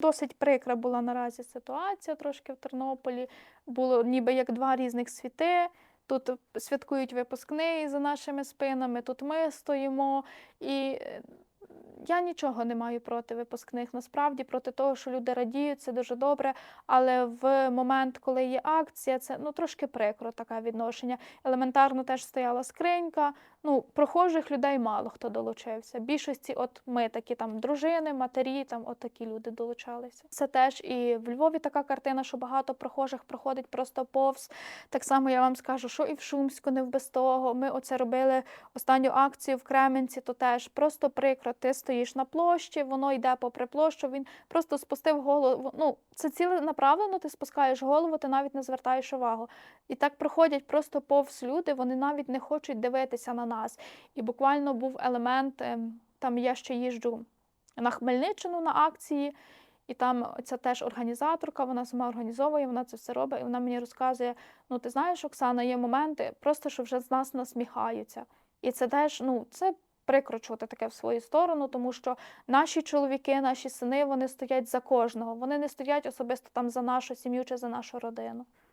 Досить прикра була наразі ситуація трошки в Тернополі. Було ніби як два різних світи. Тут святкують випускний за нашими спинами, тут ми стоїмо. І е, я нічого не маю проти випускних. Насправді проти того, що люди радіють, це дуже добре. Але в момент, коли є акція, це ну трошки прикро таке відношення. Елементарно теж стояла скринька. Ну, прохожих людей мало хто долучився. Більшості, от ми такі там дружини, матері, там от такі люди долучалися. Це теж і в Львові така картина, що багато прохожих проходить просто повз. Так само я вам скажу, що і в Шумську не в без того. Ми оце робили останню акцію в Кременці, то теж просто прикро. Ти стоїш на площі, воно йде попри площу. Він просто спустив голову. Ну, це ціленаправленно, ти спускаєш голову, ти навіть не звертаєш увагу. І так проходять просто повз люди, вони навіть не хочуть дивитися на нас. І буквально був елемент, ем, там я ще їжджу на Хмельниччину на акції. І там ця теж організаторка, вона сама організовує, вона це все робить, і вона мені розказує: ну ти знаєш, Оксана, є моменти, просто що вже з нас насміхаються. І це теж, ну, це прикро чути таке в свою сторону, тому що наші чоловіки, наші сини, вони стоять за кожного. Вони не стоять особисто там за нашу сім'ю чи за нашу родину.